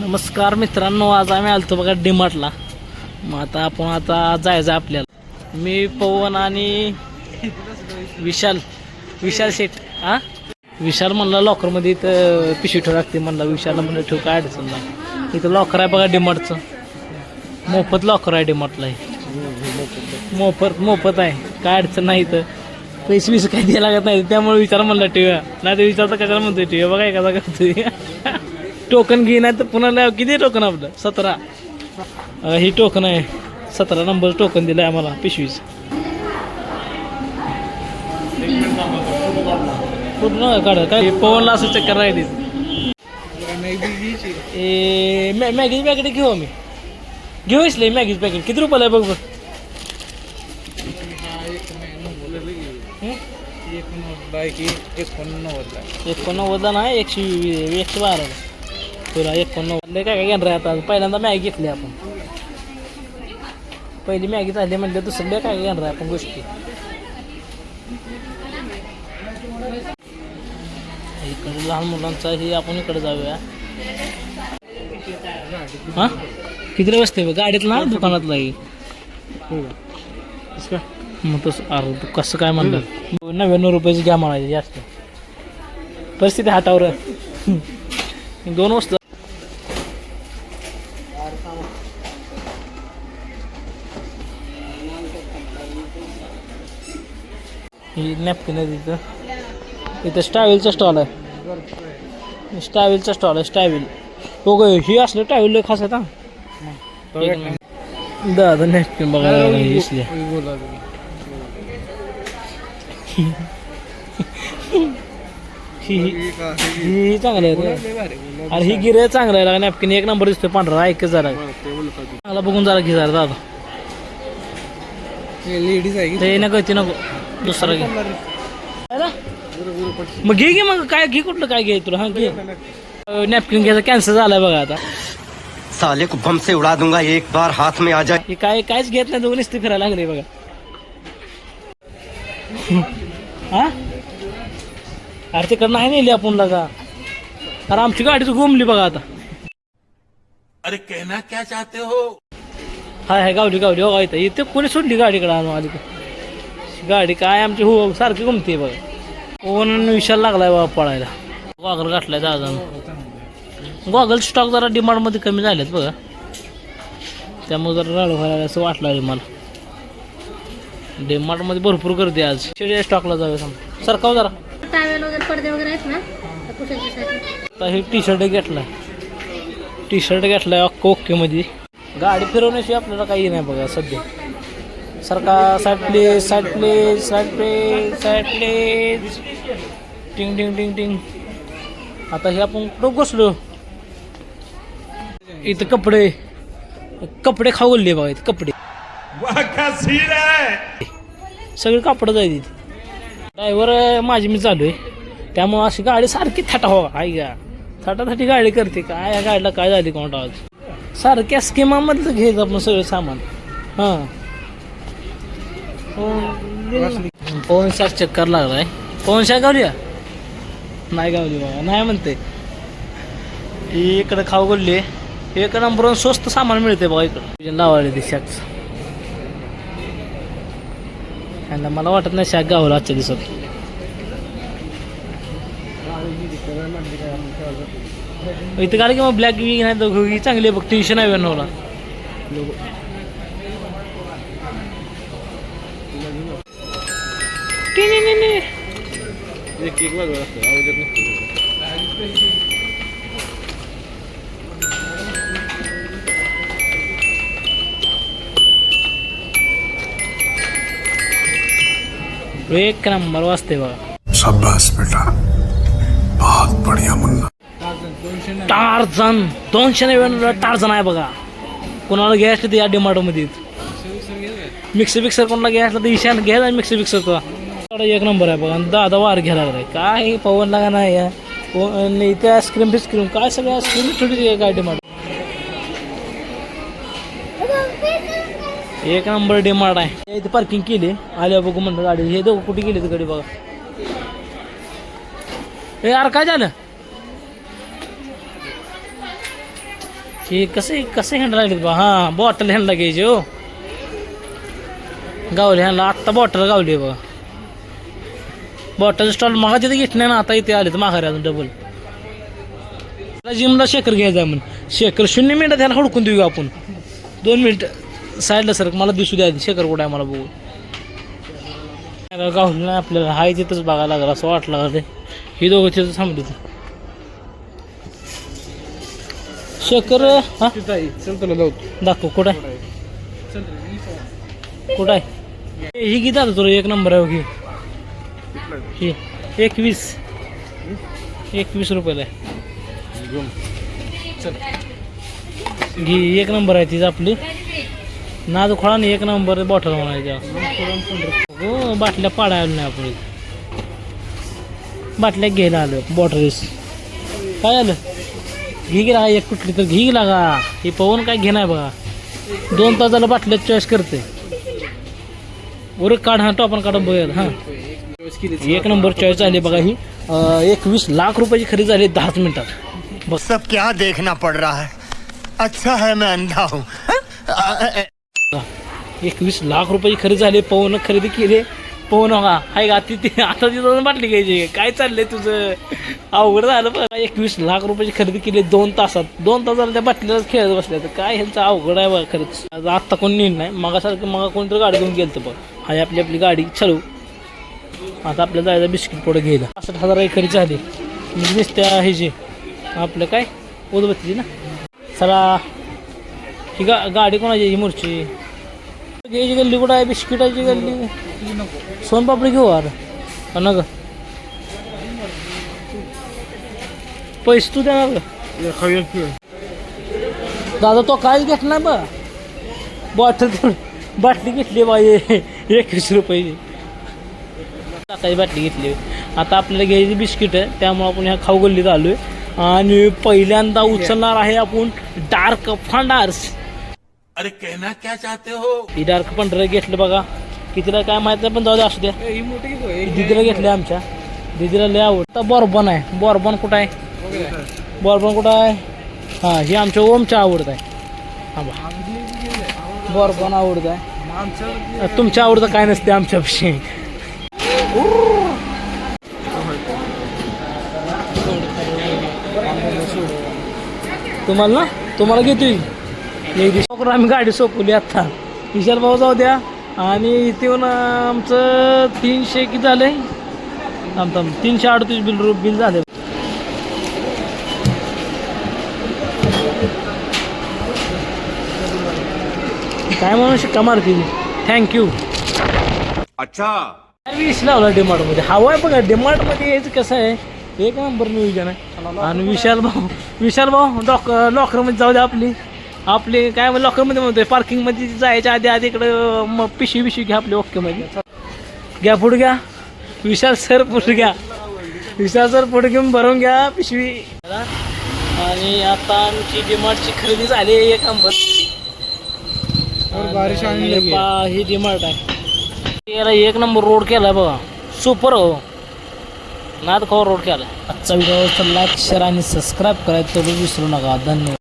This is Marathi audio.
नमस्कार मित्रांनो आज आम्ही आलतो बघा डिमार्टला. मग आता आपण आता जायचं आपल्याला. मी पवन आणि विशाल. विशाल शेठ हा विशाल म्हणला लॉकरमध्ये इथं पिशवी ठेवू लागते म्हणला. विशालला म्हणलं ठेव काय अडचण नाही. इथं लॉकर आहे बघा डिमार्टचं. मोफत लॉकर आहे डिमार्टला हे. मोफत मोफत आहे. काय अडचण नाही इथं. पैसे बिसे काही द्यायला लागत नाही. त्यामुळे विचार म्हणला टीव्ही नाही तर विचारता कशाला म्हणतोय टीव्ही बघा एखादा करतोय. टोकन घे नाही तर पुन्हा लाव. किती टोकन आपलं? सतरा. ही टोकन आहे. सतरा नंबर टोकन दिलं आहे आम्हाला पिशवीच. कुठं काढ. काय? पवनला असं चक्कर राहिली ए मॅ मॅगीची पॅकेट घेऊ आम्ही. घेऊ इसले मॅगीच पॅकेट किती रुपयाला आहे बघ बघ. हं? एकोणनव्वदला. ना एकशे एकशे बारा तुला एकोणनव्वद काय काय घेणार आहे आता? पहिल्यांदा मॅगी घेतली आपण. पहिली मॅगी झाली म्हणजे दुसरं काय काय घेणार आहे आपण गोष्टी. इकडे लहान मुलांचा हे आपण इकडे जाऊया. हा? कितीला बसते गाडीत ना दुकानातला ही. मग तसं अरे तू कसं काय म्हणलं? नव्याण्णव रुपयाची घ्या म्हणायची जास्त. परिस्थिती हातावर. दोन वस्तू ही नॅपकिन आहे तिथं. इथं स्टायलचा स्टॉल आहे. स्टायलचा स्टॉल आहे स्टायल हो ग ही असलं टायल लय खास आहे हा. दादा नॅपकिन बघायला ही दिसली. ही चांगली आहे. अरे ही गिरे चांगलं आहे नॅपकिन एक नंबर दिसतोय पांढरा ऐकच जरा. चांगला बघून जरा घे जरा दादा. लेडीज आहे ते नको ते नको. दुसरा घे. है ना? मग घे घे मग. काय घे कुठलं काय घे तुला? हा घे. नॅपकिन घ्यायचं. कॅन्सल झालाय बघा आता. साले को बम से उड़ा दूंगा एक बार हाथ में आ जाए. हे काय काहीच घेत नाही दोघं नुसते फिरायला लागले बघा. हा? अरे तिकडं नाही नेली आपण लगा. अरे आमची गाडी तर घुमली बघा आता. अरे कहना क्या चाहते हो? हाय हाय गावली गावली. हो इथं इथे कोणी सोडली गाडीकडे आणून आली का? गाडी काय आमची हो सारखी घुमते बघा. ओन विशाल लागलाय बाबा पळायला. गॉगल गाठलाय दादा गॉगल स्टॉक जरा डिमांडमध्ये कमी झालेत बघा. त्यामुळे जरा राडू व्हायला असं वाटलं मला. डिमांडमध्ये भरपूर गर्दी आज. शेडी स्टॉकला जाऊया सांग सरकाव जरा. पडदे वगैरे आहेत ना? आता हे टी शर्ट घेतलाय. टी शर्ट घेतलाय अक्क ओके मध्ये. गाडी फिरवण्याशिवाय आपल्याला काही नाही बघा सध्या. सारखा side please side place side please side please टिंग टिंग टिंग टिंग आता हे आपण कुठं घुसलो? इथं कपडे. कपडे खावले बघा इथं कपडे. सगळे क्या सीन है ड्रायव्हर माझी मी चालू आहे. त्यामुळं अशी गाडी सारखी थाटा हो आई का? थाटाथाटी गाडी करते काय या गाडीला काय झाली कोणता आज सारख्या स्किमामधलं घ्यायचं आपण सगळं सामान. हां. पवन शाक चक्कर लागलाय? पवन शाक गावली नाही गावली बाबा नाही म्हणते. ही इकडं खाऊ गोल्ली एक नंबर स्वस्त सामान मिळते बघा इकडं. लावायला ते शाकचं आणि मला वाटत नाही शाक गावला आजच्या दिवसात. इथं गाली की मग ब्लॅक विग नाही तर चांगली आहे बघ टेन्शन आहे बनवला एक एक वेगळं असतं आवाज येत नसतो एक नंबर वाजते बघा शाबाश बेटा बहुत बढ़िया मुन्ना टार्झन दोनशे नव्याण्णव टार्झन आहे बघा. कोणाला घ्यायचं ते या डिमांडमध्ये मिक्सर बिक्सर कोणाला घ्यायचं तर ईशान घ्यायला मिक्सर बिक्सर तो एक नंबर आहे बघा. आणि दादा वार घ्यायला लागलाय. काय पवन लागा नाही या. इथे आईस्क्रीम बिस्क्रीम काय सगळं आईस्क्रीम छोटी काय डिमांड एक नंबर डिमांड आहे. इथे पार्किंग केली. आल्या बघू म्हणलं गाडी. हे दोघं कुठे गेली तर गाडी बघा. ए यार काय झालं? हे कसे कसं हँडल लागले बा? हां बॉटल हँडला घ्यायची हो. गावली ह्यांना आत्ता बॉटल गावली बघा. बॉटल स्टॉल मग तिथे घेतली नाही ना आता इथे आले तर माघारी अजून डबल जिमला शेकर घ्यायचा आहे म्हणून. शेकर शून्य मिनिटात त्याला हुडकून देऊ आपण. दोन मिनिट साईडला सर मला दिसू द्या शेकर कुठं आहे मला बघू. गावली नाही आपल्याला. हाय तिथंच बघायला लागला असं वाटलं लागलं ही दोघं तिथं थांबली शेकर हा? दाखव कुठं आहे? कुठं आहे? ही किती आता तुला? एक नंबर आहे हो की. ही. एकवीस. एकवीस रुपयाला आहे. घे एक नंबर आहे तिचं आपली. नाद खोळा एक नंबर बॉटल म्हणायच्या हो बाटल्या पाडा आलो नाही आपण बाटल्या घ्यायला आलो. बॉटल्स काय आलं? घी गेला एक कुठली तर घे गेला का हे पवन काय घेणार बघा. दोन तासाला बाटल्या चॉईस करते वर काढ हा टॉपन काढून बघेल हाँ. एक नंबर चॉइस झाली बघा ही. एकवीस लाख रुपयाची खरेदी झाली दहाच मिनिटात. बस सब क्या देखना पड़ रहा है। अच्छा है मैं अंधा हूँ। एकवीस लाख रुपयाची खरीद झाली पवन के केली. हो ना हा. हाय का? ती आता तिथं बाटली घ्यायची. काय चाललंय तुझं? अवघड झालं बघा. एकवीस लाख रुपयाची खरेदी केली दोन तासात. दोन तासाला त्या बाटलीलाच खेळत बसल्या तर काय ह्यांचं अवघड आहे बघा खरंच. आज आत्ता कोण नेलं नाही. मगासारखं मग कोणतरी गाडी घेऊन गेलं बघ. हाय आपली आपली गाडी चालू. आता आपल्याला जायचं बिस्किट पुढे घ्यायला. पासष्ट हजार एकरी झाली. म्हणजे नुसत्या जे आपलं काय? उदबत्तीची ना? चला. ही गा गाडी कोणाची ही मोरची. घ्यायची गल्ली कुठं आहे बिस्किटाची गल्ली सोनपापडी घेऊ अरे का। नग पैसे तू देणार का? दादा तो काहीच घेतला बा। बॉटल बाटली घेतली बाई एकवीस रुपयाची टाकायची बाटली घेतली आता आपल्याला घ्यायची बिस्किट आहे त्यामुळे आपण ह्या खाऊ गल्लीत आलोय. आणि पहिल्यांदा उचलणार आहे आपण डार्क फंडार्स. अरे कहना क्या चाहते हो? ही डार्क पंढरं घेतलं बघा. कितीला काय माहीत नाही पण जाऊ दे असू द्या ही मोठी? दिदीला घेतले आमच्या. दिदीला लय आवडतं बॉर्बन आहे. बॉर्बन कुठं आहे? बॉर्बन कुठं आहे? हां ही आमच्या ओमच्या आवडत आहे. हां बा बॉर्बन आवडत आहे. तुमच्या आवडतं काय नसते आमच्यापाशी. तुम्हाला ना? तुम्हाला घेतोय एक दिवस आम्ही गाडी सोपवली आता विशाल भाऊ जाऊ द्या. आणि इथे येऊन आमचं तीनशे किती झालंय थांब थांब. तीनशे अडतीस बिल रु बिल झाले. काय म्हणून शिक्का मारती? थँक्यू अच्छा. वीस लावला डिमार्टमध्ये हवा आहे बघा डिमार्टमध्ये यायचं कसं आहे? एक नंबर नियोजन आहे आणि विशाल भाऊ विशाल भाऊ लॉक लॉकरमध्ये जाऊ द्या आपली. आपली काय लॉकरमध्ये म्हणतोय पार्किंगमध्ये जायच्या आधी आधी इकडं मग पिशवी पिशवी घ्या आपली ओकेमध्ये घ्या पुढे घ्या. विशाल सर पुढे घ्या. विशाल सर पुढे घेऊन भरून घ्या पिशवी. आणि आता आमची डिमार्टची खरेदी झाली आहे एक लगी है. डिमार्ट आहे. याला एक नंबर रोड केलाय बघा. सुपर हो. नाद खवा रोड केला आजचा व्हिडिओ लाईक शेअर आणि सबस्क्राईब करायचं तो विसरू नका. धन्यवाद.